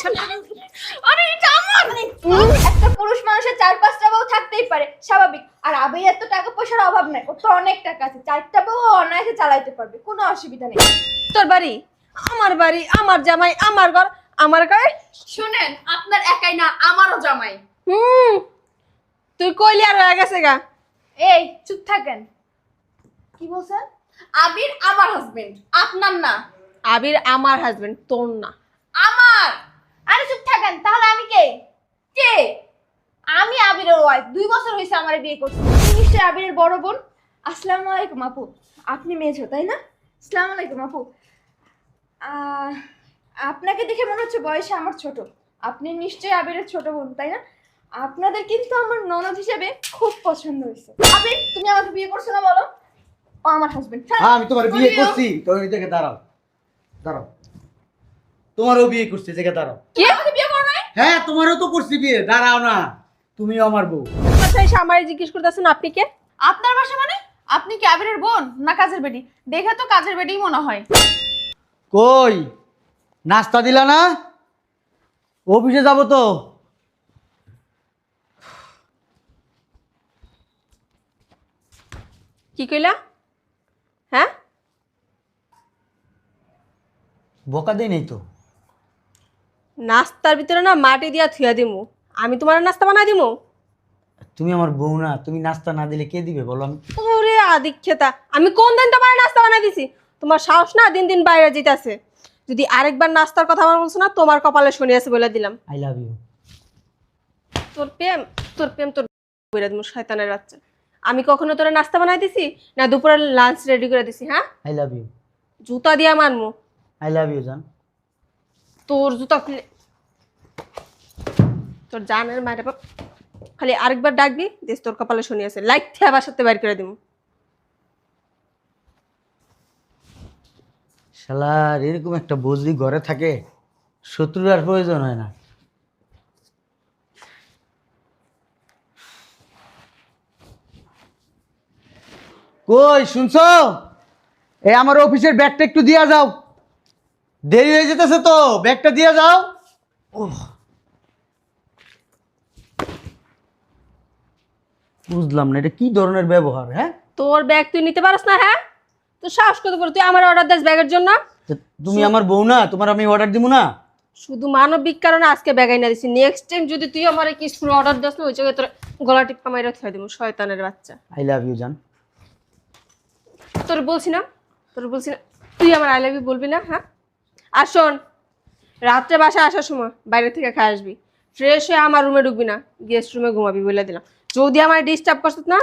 ছাড় আরে এটা আমার! একটা পুরুষ মানুষের চার পাঁচটা বউ থাকতেই পারে স্বাভাবিক। আর আবের তো টাকা পয়সার অভাব নাই ওর তো অনেক টাকা আছে। চারটা বউ অনায়াসে চালাইতে পারবে কোনো অসুবিধা নেই। তোর বাড়ি? আমার বাড়ি আমার জামাই আমার ঘর আমার গায়ে? শুনেন আপনার একাই না আমারও জামাই। হুম তুই কইলি আর হয়ে গেছে গা। এই চুপ থাকেন। কি বলছেন? আবির আমার হাজবেন্ড আপনার না। আবির আমার হাজবেন্ড তোর না। থাকেন তাহলে আমি কে? কে? আমি আবিরের ওয়াইফ দুই বছর হয়েছে আমার বিয়ে করছি তুমি নিশ্চয়ই আবিরের বড় বোন। আসসালামু আলাইকুম আপু। আপনি মেয়েছো তাই না? আসসালামু আলাইকুম আপু। আপনাকে দেখে মনে হচ্ছে বয়সে আমার ছোট। আপনি নিশ্চয়ই আবিরের ছোট বোন তাই না? আপনাদের কিন্তু আমার ননদ হিসেবে খুব পছন্দ হয়েছে। আবির তুমি আমাকে বিয়ে করছ না বলো? ও আমার হাজবেন্ড হ্যাঁ আমি তোমার বিয়ে করছি। তুমি জায়গায় দাঁড়াও। দাঁড়াও। তোমারও বিয়ে করছি জায়গায় দাঁড়াও। কি হ্যাঁ তোমারও তো করছি বিয়ে। দাঁড়াও না তুমিও আমার বউ। আচ্ছা এসে আমারে জিজ্ঞেস করতেছেন আপনি কে? আপনার বাসা মানে? আপনি কি আবিরের বোন না কাজের বেটি? দেখে তো কাজের বেটিই মনে হয়। কই? নাস্তা দিলা না? অফিসে যাব তো। কি কইলা? হ্যাঁ? বোকা দেই নেই তো। নাস্তার ভিতরে না মাটি দিয়া থুয়া দিমু। আমি তোমার নাস্তা বানাই দিমু? তুমি আমার বউ না তুমি নাস্তা না দিলে কে দিবে বলো? আমি ওরে আদিক্ষেতা আমি কোন দিন তোমার নাস্তা বানাই দিছি? তোমার সাহস না দিন দিন বাইরে যেতেছে যদি আরেকবার নাস্তার কথা আমার বলছো না তোমার কপালে শুনে আছে বলে দিলাম। আই লাভ ইউ তোর প্রেম তোর প্রেম তোর বইরা দিমু শয়তানের বাচ্চা। আমি কখনো তোরা নাস্তা বানাই দিছি না দুপুরে লাঞ্চ রেডি করে দিছি হ্যাঁ? আই লাভ ইউ জুতা দিয়া মারমু আই লাভ ইউ জান। তোর জুতা খুলে তোর জানের মায়ের খালি আরেকবার ডাকবি দেশ তোর কপালে শুনি আছে। লাইট থেকে বাসাতে বাইর করে দিব শালার এরকম একটা বজরি ঘরে থাকে শত্রুর আর প্রয়োজন হয় না। কই, শুনছো? এই আমার অফিসের ব্যাগটা একটু দিয়া যাও। দেরি হয়ে যেতেছে তো ব্যাগটা দিয়ে যাও। বুঝলাম না এটা কি ধরনের ব্যবহার হ্যাঁ? তোর ব্যাগ তুই নিতে পারস না হ্যাঁ? তুই সাহস করতে পারো তুই আমার অর্ডার দিস ব্যাগের জন্য? তুমি আমার বউ না তোমার আমি অর্ডার দিব না? শুধু মানবিক কারণে আজকে ব্যাগাই না দিছি। নেক্সট টাইম যদি তুই আমার কিছু অর্ডার দিস না ওই জায়গায় তোর গলা টিপকা মাইরা খেয়ে দিব শয়তানের বাচ্চা। আই লাভ ইউ জান। তোর বলছি না তোর বলছি না তুই আমার আই লাভ ইউ বলবি না হ্যাঁ? আর শোন রাত্রে বাসা আসার সময় বাইরে থেকে খাই আসবি। ফ্রেশ হয়ে আমার রুমে ঢুকবি না গেস্ট রুমে ঘুমাবি বলে দিলাম। যদি আমার ডিস্টার্ব করছিস না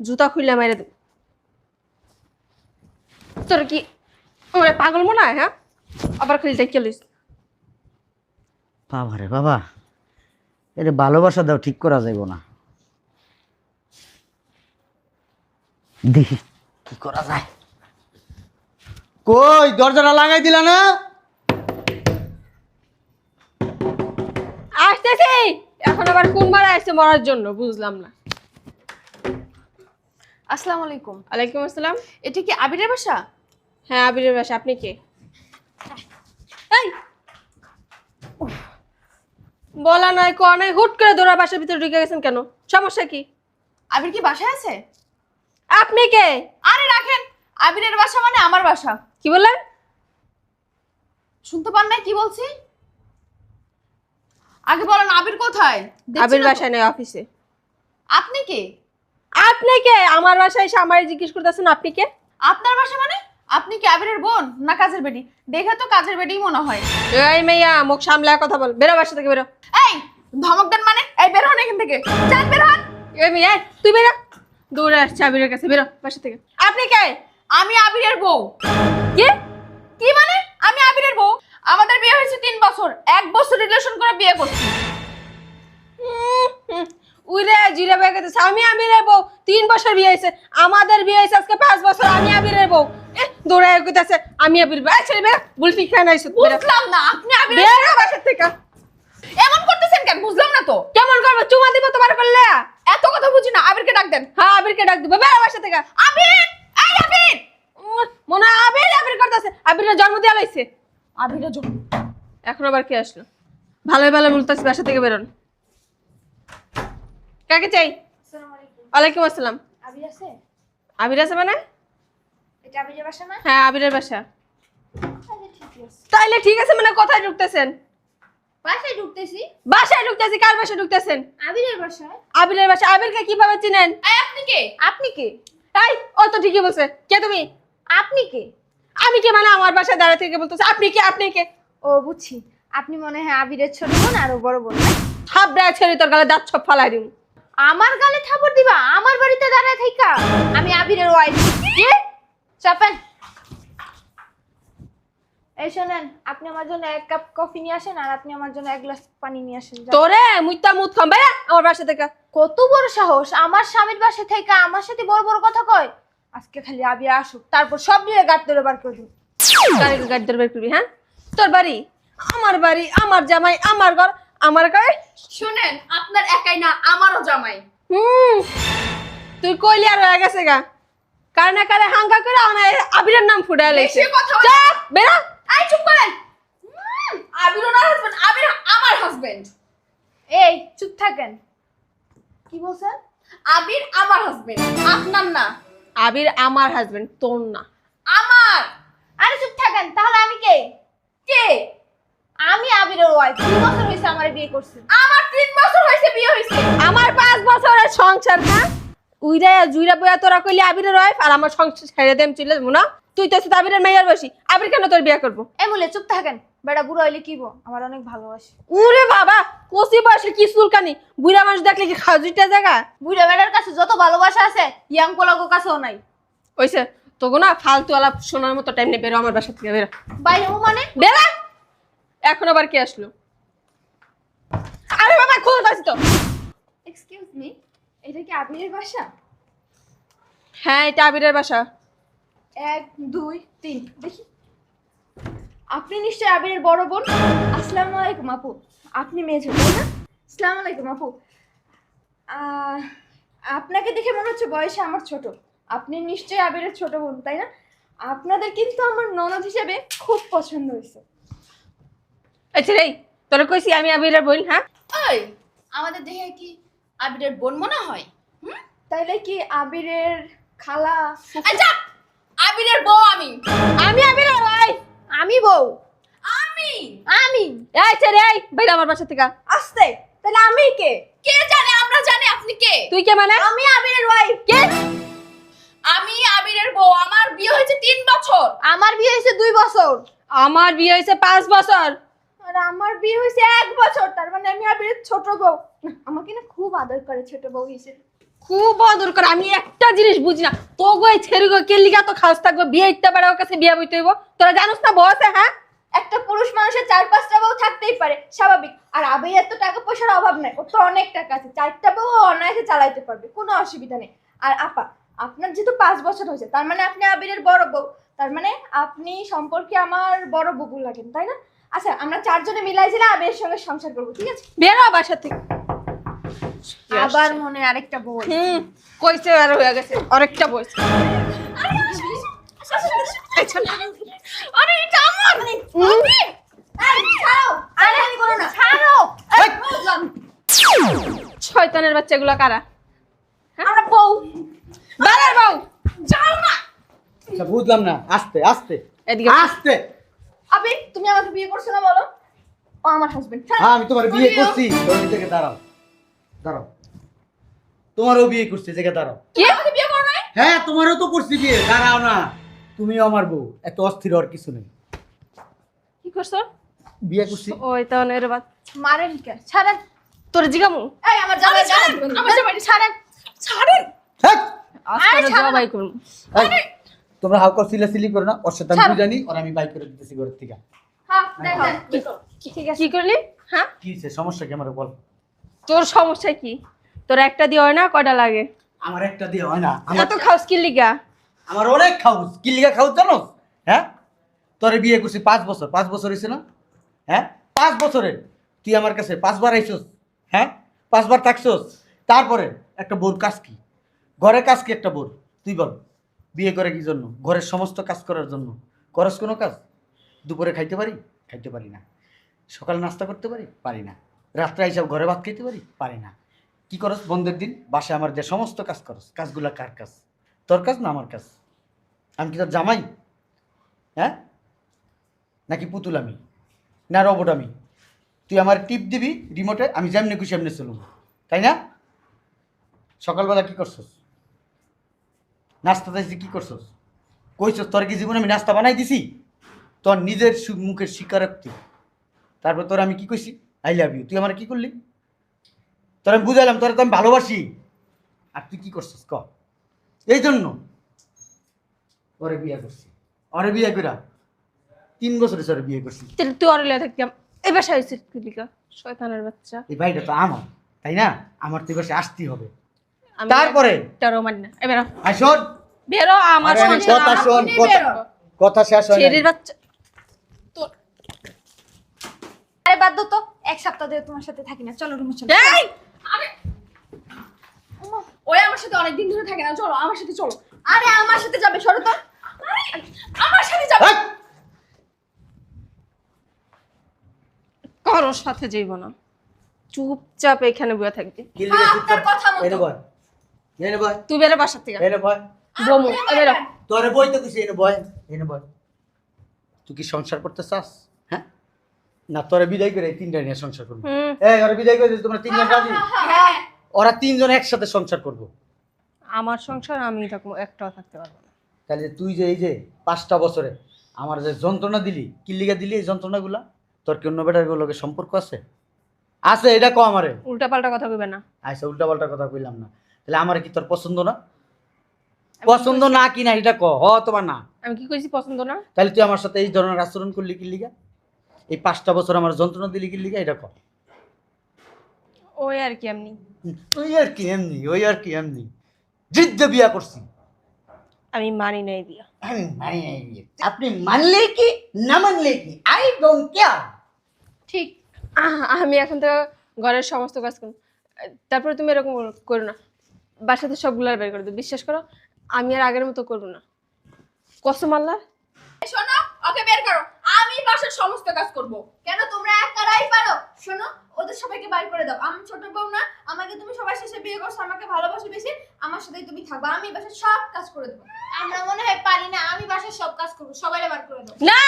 জুতা খুললে মাইরে দেব। তোর কি আমার পাগল মনে হয় হ্যাঁ? আবার খালি দেখে লিস বাবা রে বাবা। এটা ভালোবাসা দাও ঠিক করা যাইব না। দেখি কি করা যায়। কই দরজাটা লাগাই দিলা না? আসতেছি এখন আবার কোন মারা আসছে মরার জন্য? বুঝলাম না। আসসালামু আলাইকুম। ওয়ালাইকুম আসসালাম। এটা কি আবিরের বাসা? হ্যাঁ আবিরের বাসা। আপনি কে? এই! বলা নাই ক নাই হুট করে দৌড়া বাসার ভিতরে ঢুকে গেছেন কেন? সমস্যা কি? আবির কি বাসায় আছে? আপনি কে? আরে রাখেন আবিরের বাসা মানে আমার বাসা। কি বললেন? শুনতে পান নাই কি বলছি? আগে বলেন আবির কোথায়? আবির বাসায় নাই অফিসে। আপনি কে? আপনি কে? আমার বাসায় এসে আমার জিজ্ঞেস করতেছেন আপনি কে? আপনার বাসা মানে? আপনি কি আবিরের বোন না কাজের বেটি? দেখে তো কাজের বেটিই মনে হয়। এই মেয়া মুখ সামলায় কথা বল। বেরো বাসা থেকে বেরো। এই ধমক দেন মানে? এই বের হন এখান থেকে। যান বের হন। এই মেয়া তুই বেরো। দৌড়ে আসছে আবিরের কাছে বেরো বাসা থেকে। আপনি কে? আমি আবিরের বউ। কে? কি মানে? আমি আবিরের বউ। আমাদের বিয়ে হয়েছে তিন বছর। এক বছর রিলেশন করে বিয়ে করছি। উইরে জিরে বেগে আমি আবিরের বউ তিন বছর বিয়ে হয়েছে। আমাদের বিয়ে হয়েছে আজকে পাঁচ বছর আমি আবিরের বউ। এ দৌড়ে গেছে আমি আবির ছেলে বেরো বুলফি বুঝলাম না আপনি বেরো বাসা থেকে। এমন করতেছেন কেন? বুঝলাম না তো। কেমন করব? চুমা দিব তোমার করলে? এত কথা বুঝি না আবিরকে ডাক দেন। হ্যাঁ আবিরকে ডাক দিব। বেরো বাসা থেকে। আবির এই আবির মনে হয় আবির আবির করতেছে। আবিরের জন্ম দেওয়া লাইছে আবিরের জন্য এখন আবার কে আসলো? ভালো ভালো বলতেছি বাসা থেকে বেরোন। কাকে চাই? আসসালামু আলাইকুম ওয়ালাইকুম আসসালাম। আবির আছে? আবির আছে মানে? এটা আবিরের বাসা না? হ্যাঁ আবিরের বাসা। তাইলে ঠিক আছে মানে কোথায় ঢুকতেছেন? বাসায় ঢুকতেছি। বাসায় ঢুকতেছি কার বাসায় ঢুকতেছেন? আবিরের বাসায়। আবিরের বাসা আবিরকে কীভাবে চিনেন? আপনি কে? আপনি কে? এই ও তো ঠিকই বলছে। কে তুমি? আপনি কে? আমি কে মানে আমার বাসায় দাঁড়া থেকে বলতেছে আপনি কি? আপনি কে? ও বুঝছি। আপনি মনে হয় আবিরের ছোট বোন আর ও বড় বোন? থাপ ছেড়ে তোর গালে দাঁত সব ফালাই দিম আমার গালে থাপড় দিবা? আমার বাড়িতে দাঁড়ায় থাইকা। আমি আবিরের ওয়াইফ কি? চাপেন। এই শোনেন আপনি আমার জন্য এক কাপ কফি নিয়ে আসেন আর আপনি আমার জন্য এক গ্লাস পানি নিয়ে আসেন। তোরে মুইতা মুত খাম। বেড়া আমার বাসা থেকে। কত বড় সাহস। আমার স্বামীর বাসা থেকে আমার সাথে বড় বড় কথা কয়। আজকে খালি আবির আসুক তারপর সব নিয়ে গাড়ি ধরে বার করে দিন গাড়ি গাড়ি ধরে বের করবি হ্যাঁ? তোর বাড়ি? আমার বাড়ি আমার জামাই আমার ঘর আমার গায়ে শুনেন আপনার একাই না আমারও জামাই। হুম তুই কইলি আর হয়ে গেছে গা। কার না কারে হাঙ্গা করে আমার আবিরের নাম ফুটাই লেগেছে চাপ বেড়া আই চুপ করেন। আবির ওনার হাজবেন্ড আবির আমার হাজবেন্ড এই চুপ থাকেন। কি বলছেন? আবির আমার হাজবেন্ড আপনার না। আবির আমার হাজবেন্ড তোর না। আমার? আরে চুপ থাকেন তাহলে আমি কে? কে? আমি আবিরের ওয়াইফ তিন বছর হয়েছে আমার বিয়ে করছে। আমার তিন বছর হয়েছে বিয়ে হয়েছে। আমার পাঁচ বছরের সংসার না উইরা জুইরা বইয়া তোরা কইলি আবিরের ওয়াইফ আর আমার সংসার ছেড়ে দেম চলে যাব না। তুই তো আবিরের মেয়ের বসি আবির কেন তোর বিয়ে করব? এমুলে চুপ থাকেন। বেটা বুড়ো হইলে কি বো আমার অনেক ভালোবাসে। উরে বাবা কচি বয়সে কি চুলকানি? বুড়া মানুষ দেখলে কি খাজুইটা জায়গা বুড়া বেটার কাছে যত ভালোবাসা আছে ইয়াং পোলাগো কাছেও নাই। ওইসে তোগো না ফালতু আলাপ শোনার মতো টাইম নেই বেরো আমার বাসা থেকে বেরো। বাইরে ও মানে? বেরা! এখন আবার কে আসলো? আরে বাবা খুল পাচ্ছি তো। এক্সকিউজ মি এটা কি আবিরের বাসা? হ্যাঁ এটা আবিরের বাসা। এক দুই তিন দেখি। আপনি নিশ্চয়ই আবিরের বড় বোন? আসসালামু আলাইকুম আপু। আপনি মেয়ে ছোট না? আসসালামু আলাইকুম আপু। আপনাকে দেখে মনে হচ্ছে বয়সে আমার ছোট। আপনি নিশ্চয়ই আবিরের ছোট বোন তাই না? আপনাদের কিন্তু আমার ননদ হিসেবে খুব পছন্দ হয়েছে। আচ্ছা রে তোরা কইছি আমি আবিরের বোন হ্যাঁ? ওই আমাদের দেখে কি আবিরের বোন মনে হয়? হুম? তাইলে কি আবিরের খালা আচ্ছা আবিরের বউ আমি। আমি আবিরের ওয়াইফ আমি বউ। আমি? আমি। এই ছেড়ে এই বাইরে আমার বাসা থেকে আসতে তাহলে আমি কে? কে জানে? আমরা জানি আপনি কে। তুই কে মানে? আমি আবিরের ওয়াইফ কে? আমি আবিরের বউ। আমার বিয়ে হয়েছে তিন বছর। আমার বিয়ে হয়েছে দুই বছর। আমার বিয়ে হয়েছে পাঁচ বছর। আর আমার বিয়ে হয়েছে এক বছর। তার মানে আমি আবিরের ছোট বউ। আমাকে না খুব আদর করে ছোট বউ হিসেবে খুব আদর করে, আমি একটা জিনিস বুঝি না। তো গো ছেড়ে গো কে লিগা তো খাস থাকব, বিয়ে ইত্যা বেড়া কাছে বিয়ে বইতে হইব? তোরা জানোস না বসে হ্যাঁ? একটা পুরুষ মানুষের চার পাঁচটা বউ থাকতেই পারে, স্বাভাবিক। আর আবিরের তো টাকা পয়সার অভাব নাই, ওর তো অনেক টাকা আছে, চারটা বউ অনায়াসে চালাইতে পারবে, কোনো অসুবিধা নেই। আর আপা, আপনার যেহেতু পাঁচ বছর হয়েছে, তার মানে আপনি আবিরের বড় বউ, তার মানে আপনি সম্পর্কে আমার বড় বুবু লাগেন, তাই না? আচ্ছা আমরা চারজনে মিলাই মিলাইছিলাম আবিরের সঙ্গে সংসার করব, ঠিক আছে? বেরো বাসা থেকে। আবার মনে আরেকটা বউ হুম কইছে আর হয়ে গেছে। আরেকটা বয়স আরে এটা আমার! শয়তানের বাচ্চাগুলো কারা? আমরা বউ। বালার বউ। যাও না। আচ্ছা, বুঝলাম না। আস্তে আস্তে। এদিকে। আস্তে। আবির তুমি আমাকে বিয়ে করছ না বলো? ও আমার হাজবেন্ড হ্যাঁ আমি তোমার বিয়ে করছি। তুমি থেকে দাঁড়াও। দাঁড়াও। তোমারও বিয়ে করছি থেকে দাঁড়াও। কি? আমাকে বিয়ে করো নাই? হ্যাঁ তোমারও তো করছি বিয়ে। দাঁড়াও না। তুমিও আমার বউ। এত অস্থির হওয়ার কিছু নেই। কি করছ? বিয়ে করছি। ওই তো এর বাদ মারেন কে? ছাড়েন। তোর জিগামু? এই আমার জামাই আরে ছাড়েন, আমার জামাই। ছাড়েন। ছাড়েন! হ্যাঁ। আজকে। জবাই এই, তোমরা হাউকা সিলাসিলি করো না। ওর সাথে আমি জানি ওর আমি বাইক করে দিতেছি ঘরের থেকে। হ্যাঁ ঠিক আছে কি করলি? হ্যাঁ। কি সমস্যা কি আমার বল তোর সমস্যা কি? তোর একটা দিয়ে হয় না কয়টা লাগে? আমার একটা দিয়ে হয় না। আমার তো খাওস কি লিগা? আমার অনেক খাউস কি লিগা খাউস জানো হ্যাঁ? তোরে বিয়ে করছি পাঁচ বছর। পাঁচ বছর হয়েছে না? হ্যাঁ? পাঁচ বছরে তুই আমার কাছে পাঁচবার আইসস। হ্যাঁ? পাঁচবার থাকছস তারপরে একটা বোর কাজ কি? ঘরের কাজ কি একটা বোর? তুই বল। বিয়ে করে কি জন্য? ঘরের সমস্ত কাজ করার জন্য। করস কোনো কাজ? দুপুরে খাইতে পারি? খাইতে পারি না। সকালে নাস্তা করতে পারি? পারি না। রাত্রে এইসব ঘরে ভাত খেতে পারি? পারি না। কি করস বন্ধের দিন? বাসায় আমার যে সমস্ত কাজ করস, কাজগুলা কার কাজ? তোর কাজ না আমার কাজ? আমি কি তোর জামাই? হ্যাঁ? নাকি পুতুল আমি? না রবট আমি? তুই আমার টিপ দিবি রিমোটে আমি যেমনি খুশি এমনি চলুন তাই না? সকালবেলা কি করছস? নাস্তা দিয়েছি, কি করছস? কইছস, তোর কি জীবনে আমি নাস্তা বানাই দিছি? তোর নিজের মুখের স্বীকারোক্তি। তারপর তোর আমি কি কইছি? আই লাভ ইউ তুই আমার কি করলি? তোর আমি বুঝাইলাম তোর তো আমি ভালোবাসি। আর তুই কি করছিস? ক। এই জন্য ওরে বিয়ে করছি। ওরে বিয়ে করা তিন বছরে সরে বিয়ে করছি। তাহলে তুই অরেলে থাকতাম এই বাসায় হয়েছে কিলিকা শয়তানের বাচ্চা। এই বাড়িটা তো আমার তাই না? আমার তো এবার আসতেই হবে। তারপরে? একটারও মানি না। এবার আই শোন। বেরো আমার কথা শোন কথা শেষ হয় নাই। বাচ্চা। আরে বাদ দাও তো। এক সপ্তাহ ধরে তোমার সাথে থাকি না। চলো রুমে চলো। এই! আরে ওই আমার সাথে অনেক দিন ধরে থাকে না। চলো আমার সাথে চলো। আরে আমার সাথে যাবে সরো তো। আরে, আমার সাথে যাবে। কারোর সাথে যাইব না। চুপচাপ এখানে বয়ে থাকবি। আপনার কথা মতো। এনে বয়। এনে বয়। তুই বেরো বাসার থেকে। এনে বয়। বমু বেরো। তোরে বই তো কিছু এনে বয়। এনে বয়। তুই কি সংসার করতে চাস? হ্যাঁ না তোরে বিদায় করে তিনটা নিয়ে সংসার করব। এই ওরা বিদায় করে তোমরা তিনজন রাজি? হ্যাঁ ওরা তিনজন একসাথে সংসার করব। আমার সংসার আমি থাকব একটাও থাকতে পারব না। তাহলে তুই যে এই যে পাঁচটা বছরে আমার যে যন্ত্রণা দিলি কিল্লিগা দিলি এই যন্ত্রণাগুলা? তোর কি অন্য বেটার লোকের সম্পর্ক আছে? আছে এটা কো আমারে। উল্টা পাল্টা কথা কইবে না। আচ্ছা উল্টা পাল্টা কথা কইলাম না। তাহলে আমার কি তোর পছন্দ না? পছন্দ না কি না এটা ক হ তোমার না। আমি কি কইছি পছন্দ না? তাহলে তুই আমার সাথে এই ধরনের আচরণ করলি কি লিগা? এই পাঁচটা বছর আমার যন্ত্রণা দিলি কি এটা ক। ওই আর কি এমনি। ওই আর কি এমনি ওই আর কি এমনি। জিদ্দে বিয়া করছি। আমি মানি নাই দিয়া আমি মানি নাই বিয়ে। আপনি মানলে কি না মানলে কি? আই ডোন্ট কেয়ার ঠিক। আমি এখন তো ঘরের সমস্ত কাজ করব। তারপরে তুমি এরকম করো না। বাসাতে সবগুলো বের করে দেবো বিশ্বাস করো আমি আর আগের মতো করব না। কসম আল্লাহ শোনো ওকে বের করো। আমি বাসার সমস্ত কাজ করব। কেন তোমরা একারাই পারো? শোনো ওদের সবাইকে বাইর করে দাও। আমি ছোট বউ না আমাকে তুমি সবার শেষে বিয়ে করছ আমাকে ভালোবাসো বেশি আমার সাথেই তুমি থাকবা। আমি বাসার সব কাজ করে দেবো। আমরা মনে হয় পারি না আমি বাসার সব কাজ করব সবাই বার করে দাও। না!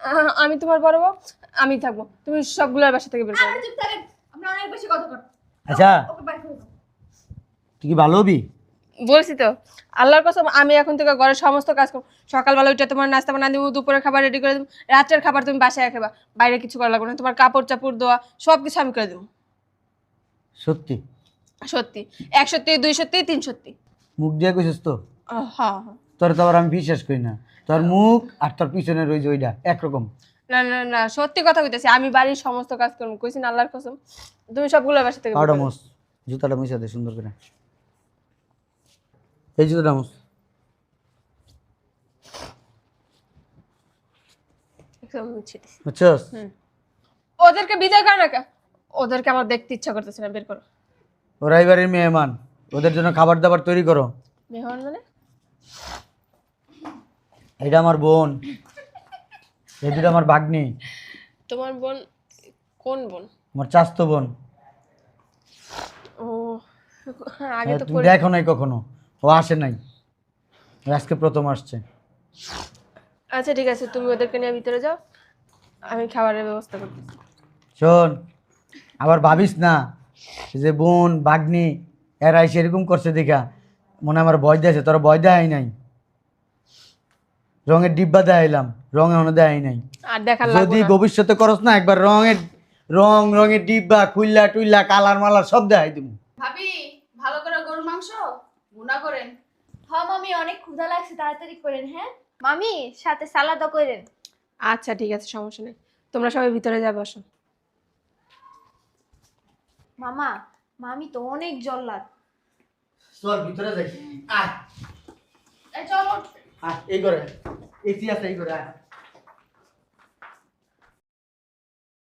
আহ, আমি তোমার বড় বউ, আমি থাকব। তুমি সবগুলোর বাসা থেকে বের করো। চুপ থাকেন আপনি অনেক বেশি কথা কর আচ্ছা। ওকে বাইর করে দাও। তুই কি ভালো হবি? বলছি তো আল্লাহর কসম আমি এখন থেকে ঘরের সমস্ত কাজ করব। সকালবেলা উঠে তোমার নাস্তা বানা দিব দুপুরের খাবার রেডি করে দেবো রাতের খাবার তুমি বাসায় খাবা বাইরে কিছু করা লাগবে না তোমার কাপড় চাপড় দেওয়া সব কিছু আমি করে দেবো। সত্যি? সত্যি। এক সত্যি দুই সত্যি তিন সত্যি। মুখ দিয়ে কইছিস তো? হ্যাঁ তোর তো আবার আমি বিশ্বাস করি না। তোর মুখ আর তোর পিছনে যে ওইটা একরকম। না না না সত্যি কথা কইতেছি আমি বাড়ির সমস্ত কাজ করব কইছি না আল্লাহর কসম তুমি সবগুলো বাসা থেকে জুতাটা মুছা দে সুন্দর করে। এই। বুঝছস ওদেরকে বিদায় কর না ওদেরকে আমার দেখতে ইচ্ছা করতেছে না বের করো। ওরা এবারের মেহমান। ওদের জন্য খাবার দাবার তৈরি করো। মেহমান মানে? এটা আমার বোন। এই দুটো আমার ভাগ্নি। তোমার বোন কোন বোন? আমার চাস্তো বোন। ও হ্যাঁ, আগে তো তুমি দেখো নাই কখনো। ও আসে নাই। আজকে প্রথম আসছে। আচ্ছা ঠিক আছে তুমি ওদেরকে নিয়ে ভিতরে যাও। আমি খাবারের ব্যবস্থা করতেছি। শোন আবার ভাবিস না যে বোন ভাগ্নি এরা এসে এরকম করছে দেখা মনে আমার ভয় দিয়েছে তোরা ভয় দেয় নাই। রঙের ডিব্বা দেখাইলাম রং এখনও দেয় নাই। আর লাগবে যদি ভবিষ্যতে করস না একবার রঙের রং রঙের ডিব্বা কুইল্লা টুইল্লা কালার মালার সব দেখাই দিব ভাবি ভালো করে গরুর মাংস গুনা করেন হ্যাঁ মামি অনেক ক্ষুধা লাগছে তাড়াতাড়ি করেন হ্যাঁ? মামি সাথে সালাদও করেন। আচ্ছা ঠিক আছে সমস্যা নেই। তোমরা সবাই ভিতরে যাবে আসো মামা মামি তো অনেক জল্লাদ। চল ভিতরে যাই। আয়। চলো। আয় এই করে এসি আছে এই করে আয়।